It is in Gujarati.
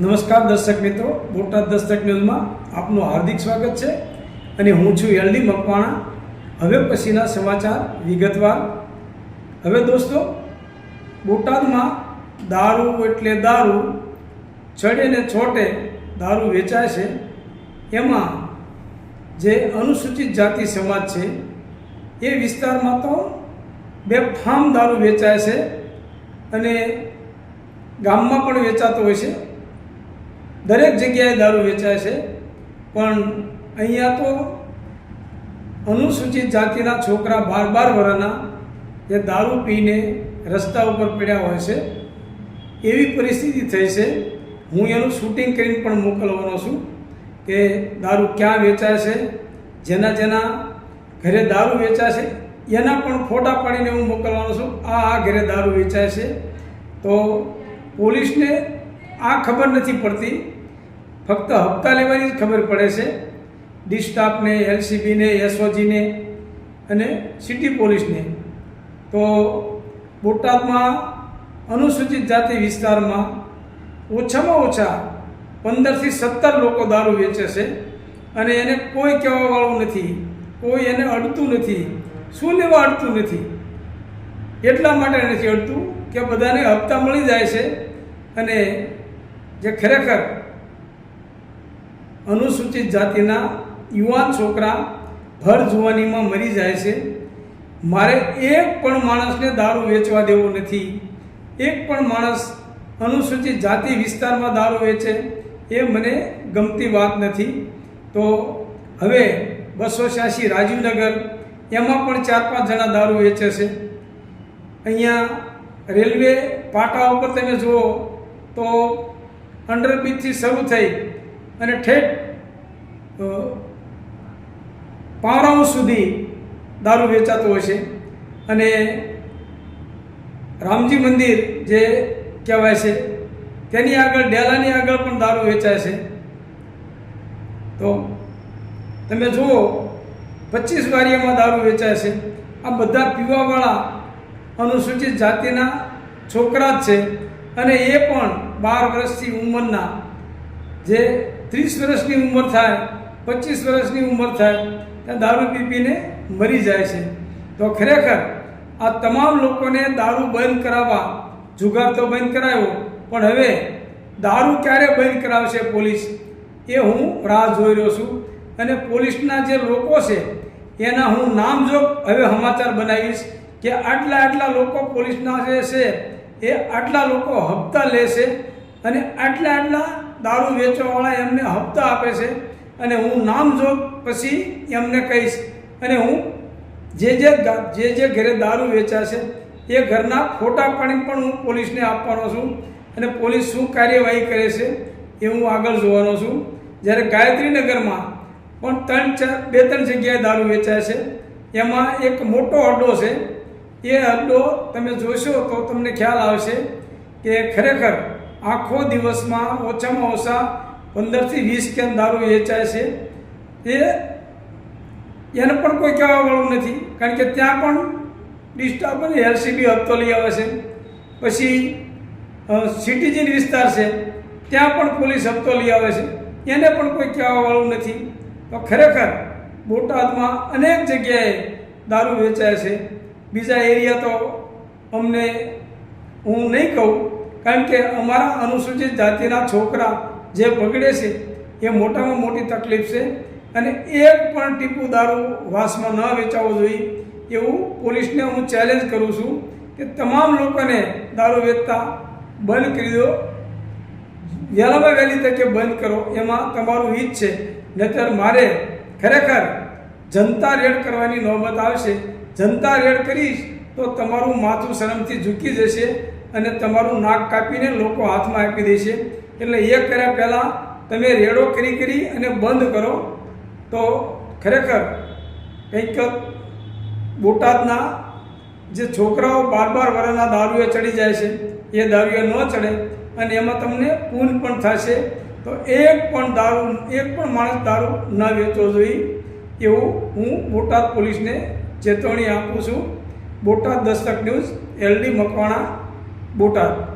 નમસ્કાર દર્શક મિત્રો, બોટાદ દસ્તક ન્યૂઝમાં આપનું હાર્દિક સ્વાગત છે અને હું છું એલડી મકવાણા. હવે પછીના સમાચાર વિગતવાર. હવે દોસ્તો, બોટાદમાં દારૂ એટલે દારૂ, છડે ને છોટે દારૂ વેચાય છે. એમાં જે અનુસૂચિત જાતિ સમાજ છે, એ વિસ્તારમાં તો બે ફામ દારૂ વેચાય છે અને ગામમાં પણ વેચાતો હોય છે. દરેક જગ્યાએ દારૂ વેચાય છે, પણ અહીંયા તો અનુસૂચિત જાતિના છોકરા બાર બાર વર્ષના જે દારૂ પીને રસ્તા ઉપર પડ્યા હોય છે. એવી પરિસ્થિતિ થઈ છે. હું એનું શૂટિંગ કરીને પણ મોકલવાનો છું કે દારૂ ક્યાં વેચાય છે, જેના જેના ઘરે દારૂ વેચાય છે, એના પણ ફોટા પાડીને હું મોકલવાનો છું. આ આ ઘરે દારૂ વેચાય છે. તો પોલીસને આ ખબર નથી પડતી ફક્ત હપ્તા લેવાની જ ખબર પડે છે. ડી સ્ટાફને, એલસીબીને, એસઓજીને અને સિટી પોલીસને. તો બોટાદમાં અનુસૂચિત જાતિ વિસ્તારમાં ઓછામાં ઓછા પંદરથી સત્તર લોકો દારૂ વેચે છે અને એને કોઈ કહેવાવાળું નથી, કોઈ એને અડતું નથી, શું લેવા અડતું નથી? એટલા માટે નથી અડતું કે બધાને હપ્તા મળી જાય છે અને જે ખરેખર અનુસૂચિત જાતિના યુવાન છોકરા ભર જુવાનીમાં મરી જાય છે. મારે એક પણ માણસને દારૂ વેચવા દેવો નથી. એક પણ માણસ અનુસૂચિત જાતિ વિસ્તારમાં દારૂ વેચે એ મને ગમતી વાત નથી. તો હવે બસો છ્યાસી રાજીવનગર એમાં પણ ચાર પાંચ જણા દારૂ વેચે છે. અહીંયા રેલવે પાટા ઉપર તમે જુઓ તો અંડરબ્રિજથી શરૂ થઈ અને ઠેઠ અ, પાવરાઓ સુધી દારૂ વેચાતો હોય છે અને રામજી મંદિર જે કહેવાય છે તેની આગળ ડેલાની આગળ પણ દારૂ વેચાય છે. તો તમે જુઓ પચીસ વારિયામાં દારૂ વેચાય છે. આ બધા પીવાવાળા અનુસૂચિત જાતિના છોકરા જ છે. અને એ પણ બાર વર્ષથી ઉંમરના જે ત્રીસ વર્ષની ઉંમર થાય, પચીસ વર્ષની ઉંમર થાય, ત્યાં દારૂ પી પીને મરી જાય છે. તો ખરેખર આ તમામ લોકોને દારૂ બંધ કરાવવા, જુગાર તો બંધ કરાવ્યો પણ હવે દારૂ ક્યારે બંધ કરાવશે પોલીસ? એ હું રાહ જોઈ રહ્યો છું. અને પોલીસના જે લોકો છે, એના હું નામજોગ હવે સમાચાર બનાવીશ કે આટલા આટલા લોકો પોલીસના જે છે, એ આટલા લોકો હપ્તા લે છે અને આટલા આટલા દારૂ વેચવાવાળા એમને હપ્તા આપે છે અને હું નામ જોગ પછી એમને કહીશ. અને હું જે જે જે જે ઘરે દારૂ વેચાશે એ ઘરના ખોટા પાણી પણ હું પોલીસને આપવાનો છું. અને પોલીસ શું કાર્યવાહી કરે છે, એ હું આગળ જોવાનો છું. જ્યારે ગાયત્રીનગરમાં પણ ત્રણ ચાર બે ત્રણ જગ્યાએ દારૂ વેચાય છે, એમાં એક મોટો અડ્ડો છે. એ અડ્ડો તમે જોશો તો તમને ખ્યાલ આવશે કે ખરેખર આખો દિવસમાં ઓછામાં ઓછા પંદરથી વીસ કેન દારૂ વેચાય છે. એ એને પણ કોઈ કહેવાવાળું નથી. કારણ કે ત્યાં પણ ડિસ્ટાફ અને એલસીબી હપ્તો લઈ આવે છે. પછી સિટીઝન વિસ્તાર છે, ત્યાં પણ પોલીસ હપ્તો લઈ આવે છે. એને પણ કોઈ કહેવાવાળું નથી. તો ખરેખર બોટાદમાં અનેક જગ્યાએ દારૂ વેચાય છે. બીજા એરિયા તો અમને હું નહીં કહું કારણ કે અમારા અનુસૂચિત જાતિના છોકરા જે બગડે છે, એ મોટામાં મોટી તકલીફ છે અને એક પણ ટીપુ દારૂ વાસમાં ન વેચાવો જોઈએ એવું પોલીસને હું ચેલેન્જ કરું છું કે તમામ લોકોને દારૂ વેચતા બંધ કરી દો. વહેલામાં વહેલી તકે બંધ કરો, એમાં તમારું હિત છે. નહીતર મારે ખરેખર જનતા રેડ કરવાની નોબત આવશે. જનતા રેડ કરીશ તો તમારું માથું શરમથી ઝૂકી જશે. અને તમારું નાક કાપીને લોકો હાથમાં આપી દેશે એટલે એ કર્યા પહેલાં તમે રેડો કરી કરી અને બંધ કરો. તો ખરેખર કંઈક બોટાદના જે છોકરાઓ બાર બાર વર્ષના દારૂએ ચડી જાય છે, એ દારૂએ ન ચડે અને એમાં તમને પૂન પણ થશે. તો એક પણ દારૂ, એક પણ માણસ દારૂ ન વેચવો જોઈએ એવું હું બોટાદ પોલીસને ચેતવણી આપું છું. Botad Dastak news, LD Makwana. Botad.